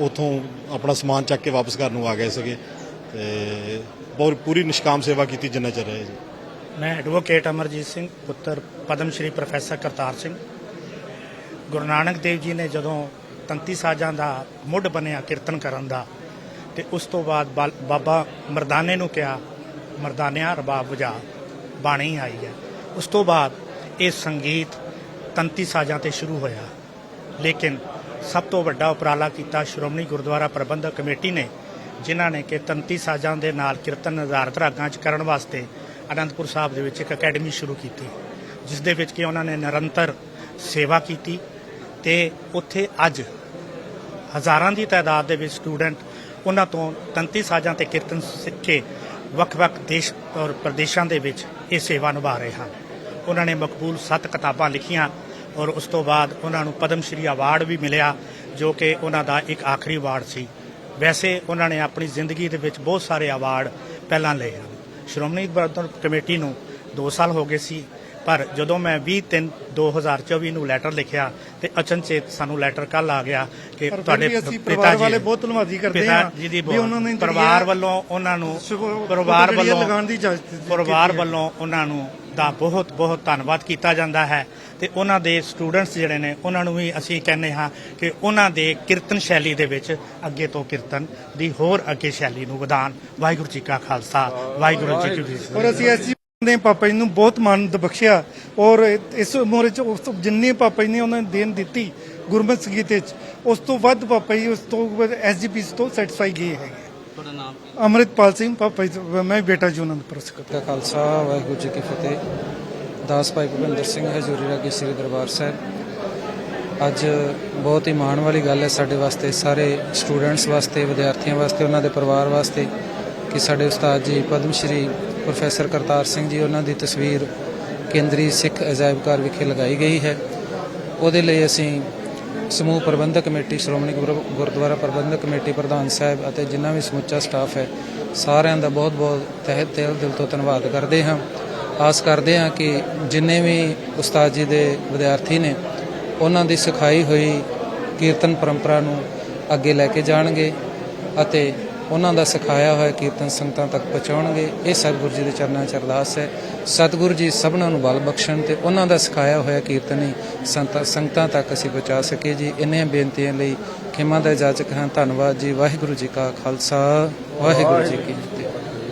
ਉਥੋਂ ਆਪਣਾ ਸਮਾਨ ਚੱਕ ਕੇ ਵਾਪਸ ਘਰ ਨੂੰ ਆ ਗਏ ਸੀਗੇ। ਤੇ ਬਹੁਤ ਪੂਰੀ ਨਿਸ਼ਕਾਮ ਸੇਵਾ ਕੀਤੀ ਜਿੰਨਾ ਚਿਰ ਰਹੇ ਜੀ। ਮੈਂ ਐਡਵੋਕੇਟ ਅਮਰਜੀਤ ਸਿੰਘ, ਪੁੱਤਰ ਪਦਮ ਸ਼੍ਰੀ ਪ੍ਰੋਫੈਸਰ ਕਰਤਾਰ ਸਿੰਘ। ਗੁਰੂ ਨਾਨਕ ਦੇਵ ਜੀ ਨੇ ਜਦੋਂ ਤੰਤੀ ਸਾਜ਼ਾਂ ਦਾ ਮੁੱਢ ਬਣਿਆ ਕੀਰਤਨ ਕਰਨ ਦਾ, ਤੇ ਉਸ ਤੋਂ ਬਾਅਦ ਬਾਲ- ਬਾਬਾ ਮਰਦਾਨੇ ਨੂੰ ਕਿਹਾ, ਮਰਦਾਨਿਆਂ, ਰਬਾਬ ਵਜਾ, ਬਾਣੀ ਆਈ ਹੈ। ਉਸ ਤੋਂ ਬਾਅਦ ਇਹ ਸੰਗੀਤ ਤੰਤੀ ਸਾਜ਼ਾਂ ਤੇ ਸ਼ੁਰੂ ਹੋਇਆ। ਲੇਕਿਨ ਸਭ ਤੋਂ ਵੱਡਾ ਉਪਰਾਲਾ ਕੀਤਾ ਸ਼੍ਰੋਮਣੀ ਗੁਰਦੁਆਰਾ ਪ੍ਰਬੰਧਕ ਕਮੇਟੀ ਨੇ ਜਿਨ੍ਹਾਂ ਨੇ ਕਿ ਤੰਤੀ ਸਾਜ਼ਾਂ ਦੇ ਨਾਲ ਕੀਰਤਨ ਨਿਰਧਾਰਤ ਰਾਗਾਂ 'ਚ ਕਰਨ ਵਾਸਤੇ ਅਨੰਦਪੁਰ ਸਾਹਿਬ ਦੇ ਵਿੱਚ ਇੱਕ ਅਕੈਡਮੀ ਸ਼ੁਰੂ ਕੀਤੀ। ਜਿਸ ਦੇ ਵਿੱਚ ਕਿ ਉਹਨਾਂ ਨੇ ਨਿਰੰਤਰ ਸੇਵਾ ਕੀਤੀ ਤੇ ਉੱਥੇ ਅੱਜ ਹਜ਼ਾਰਾਂ ਦੀ ਤਾਦਾਦ ਦੇ ਵਿੱਚ ਸਟੂਡੈਂਟ ਉਹਨਾਂ ਤੋਂ ਤੰਤੀ ਸਾਜ਼ਾਂ ਤੇ ਕੀਰਤਨ ਸਿੱਖ ਕੇ ਵੱਖ-ਵੱਖ ਦੇਸ਼ ਔਰ ਪ੍ਰਦੇਸ਼ਾਂ ਦੇ ਵਿੱਚ ਇਹ ਸੇਵਾ ਨਿਭਾ ਰਹੇ ਹਨ। ਉਹਨਾਂ ਨੇ ਮਕਬੂਲ ਸੱਤ ਕਿਤਾਬਾਂ ਲਿਖੀਆਂ ਔਰ ਉਸ ਤੋਂ ਬਾਅਦ ਉਹਨਾਂ ਨੂੰ ਪਦਮ ਸ਼੍ਰੀ ਅਵਾਰਡ ਵੀ ਮਿਲਿਆ ਜੋ ਕਿ ਉਹਨਾਂ ਦਾ ਇੱਕ ਆਖਰੀ ਅਵਾਰਡ ਸੀ। ਵੈਸੇ ਉਹਨਾਂ ਨੇ ਆਪਣੀ ਜ਼ਿੰਦਗੀ ਦੇ ਵਿੱਚ ਬਹੁਤ ਸਾਰੇ ਅਵਾਰਡ ਪਹਿਲਾਂ ਲਏ ਹਨ ਸ਼੍ਰੋਮਣੀ ਗੁਰਦੁਆਰਾ ਕਮੇਟੀ ਨੂੰ 2 ਸਾਲ ਹੋ ਗਏ ਸੀ ਪਰ ਜਦੋਂ ਮੈਂ 20 3 2024 ਨੂੰ ਲੈਟਰ ਲਿਖਿਆ ਤੇ ਅਚਨਚੇਤ ਸਾਨੂੰ ਲੈਟਰ ਕੱਲ ਆ ਗਿਆ ਕਿ ਤੁਹਾਡੇ ਪਿਤਾ ਜੀ ਵਾਲੇ ਬਹੁਤ ਧੰਨਵਾਦੀ ਕਰਦੇ ਦੀ ਵੀ ਉਹਨਾਂ ਨੇ ਪਰਿਵਾਰ ਵੱਲੋਂ ਉਹਨਾਂ ਨੂੰ ਪਰਿਵਾਰ ਵੱਲੋਂ ਪਰਿਵਾਰ। ਵੱਲੋਂ ਉਹਨਾਂ ਨੂੰ ਦਾ ਬਹੁਤ ਬਹੁਤ ਧੰਨਵਾਦ ਕੀਤਾ ਜਾਂਦਾ ਹੈ ਤੇ ਉਹਨਾਂ ਦੇ ਸਟੂਡੈਂਟਸ ਜਿਹੜੇ ਨੇ ਉਹਨਾਂ ਨੂੰ ਵੀ ਅਸੀਂ ਕਹਿੰਦੇ ਹਾਂ ਕਿ ਉਹਨਾਂ ਦੇ ਕੀਰਤਨ ਸ਼ੈਲੀ ਦੇ ਵਿੱਚ ਅੱਗੇ ਤੋਂ ਕੀਰਤਨ ਦੀ ਹੋਰ ਅੱਗੇ ਸ਼ੈਲੀ ਨੂੰ ਵਧਾਉਣ। ਵਾਹਿਗੁਰੂ ਜੀ ਕਾ ਖਾਲਸਾ ਵਾਹਿਗੁਰੂ ਜੀ ਕੀ ਫਤਿਹ। ਔਰ ਅਸੀਂ ਐਸੀ ਨੇ ਪਾਪਾ ਜੀ ਨੂੰ ਬਹੁਤ ਮਾਨ ਬਖਸ਼ਿਆ ਔਰ ਇਸ ਉਮਰ ਵਿੱਚ ਉਸ ਤੋਂ ਜਿੰਨੇ ਪਾਪਾ ਜੀ ਨੇ ਉਹਨਾਂ ਨੇ ਦੇਣ ਦਿੱਤੀ ਗੁਰਮਤਿ ਸੰਗੀਤ ਵਿੱਚ ਉਸ ਤੋਂ ਵੱਧ ਪਾਪਾ ਜੀ ਉਸ ਤੋਂ ਐਸਜੀਪੀ ਤੋਂ ਸੈਟੀਸਫਾਈ ਗਏ ਹੈਗੇ। ਤੁਹਾਡਾ ਨਾਮ ਅਮਰਿਤਪਾਲ ਸਿੰਘ ਪਾਪਾ ਜੀ ਮੈਂ ਬੇਟਾ ਜੀ ਉਹਨਾਂ ਦਾ ਪ੍ਰਸਕਤ ਖਾਲਸਾ ਵਾਹਿਗੁਰੂ ਜੀ ਕੀ ਫਤਿਹ। ਦਾਸ ਭਾਈ ਭੁਪਿੰਦਰ ਸਿੰਘ ਹਜ਼ੂਰੀ ਰਾਗੀ ਸ੍ਰੀ ਦਰਬਾਰ ਸਾਹਿਬ। ਅੱਜ ਬਹੁਤ ਹੀ ਮਾਣ ਵਾਲੀ ਗੱਲ ਹੈ ਸਾਡੇ ਵਾਸਤੇ, ਸਾਰੇ ਸਟੂਡੈਂਟਸ ਵਾਸਤੇ, ਵਿਦਿਆਰਥੀਆਂ ਵਾਸਤੇ, ਉਹਨਾਂ ਦੇ ਪਰਿਵਾਰ ਵਾਸਤੇ ਕਿ ਸਾਡੇ ਉਸਤਾਦ ਜੀ ਪਦਮ ਸ਼੍ਰੀ ਪ੍ਰੋਫੈਸਰ ਕਰਤਾਰ ਸਿੰਘ ਜੀ, ਉਹਨਾਂ ਦੀ ਤਸਵੀਰ ਕੇਂਦਰੀ ਸਿੱਖ ਅਜਾਇਬ ਘਰ ਵਿਖੇ ਲਗਾਈ ਗਈ ਹੈ। ਉਹਦੇ ਲਈ ਅਸੀਂ ਸਮੂਹ ਪ੍ਰਬੰਧਕ ਕਮੇਟੀ, ਸ਼੍ਰੋਮਣੀ ਗੁਰੂ- ਗੁਰਦੁਆਰਾ ਪ੍ਰਬੰਧਕ ਕਮੇਟੀ ਪ੍ਰਧਾਨ ਸਾਹਿਬ ਅਤੇ ਜਿੰਨਾ ਵੀ ਸਮੁੱਚਾ ਸਟਾਫ ਹੈ, ਸਾਰਿਆਂ ਦਾ ਬਹੁਤ-ਬਹੁਤ ਤਹਿ ਦਿਲ ਦਿਲ ਤੋਂ ਧੰਨਵਾਦ ਕਰਦੇ ਹਾਂ। ਆਸ ਕਰਦੇ ਹਾਂ ਕਿ ਜਿੰਨੇ ਵੀ ਉਸਤਾਦ ਜੀ ਦੇ ਵਿਦਿਆਰਥੀ ਨੇ, ਉਹਨਾਂ ਦੀ ਸਿਖਾਈ ਹੋਈ ਕੀਰਤਨ ਪਰੰਪਰਾ ਨੂੰ ਅੱਗੇ ਲੈ ਕੇ ਜਾਣਗੇ ਅਤੇ ਉਹਨਾਂ ਦਾ ਸਿਖਾਇਆ ਹੋਇਆ ਕੀਰਤਨ ਸੰਗਤਾਂ ਤੱਕ ਪਹੁੰਚਾਉਣਗੇ। ਇਹ ਸਤਿਗੁਰੂ ਜੀ ਦੇ ਚਰਨਾਂ 'ਚ ਅਰਦਾਸ ਹੈ। ਸਤਿਗੁਰੂ ਜੀ ਸਭਨਾਂ ਨੂੰ ਬਲ ਬਖਸ਼ਣ ਤੇ ਉਹਨਾਂ ਦਾ ਸਿਖਾਇਆ ਹੋਇਆ ਕੀਰਤਨ ਹੀ ਸੰਗਤਾਂ ਤੱਕ ਅਸੀਂ ਪਹੁੰਚਾ ਸਕੀਏ ਜੀ। ਇੰਨੀਆਂ ਬੇਨਤੀਆਂ ਲਈ ਖਿਮਾ ਦਾ ਇਜਾਜ਼ਤ ਹਾਂ। ਧੰਨਵਾਦ ਜੀ। ਵਾਹਿਗੁਰੂ ਜੀ ਕਾ ਖਾਲਸਾ। ਵਾਹਿਗੁਰੂ ਜੀ ਕੀ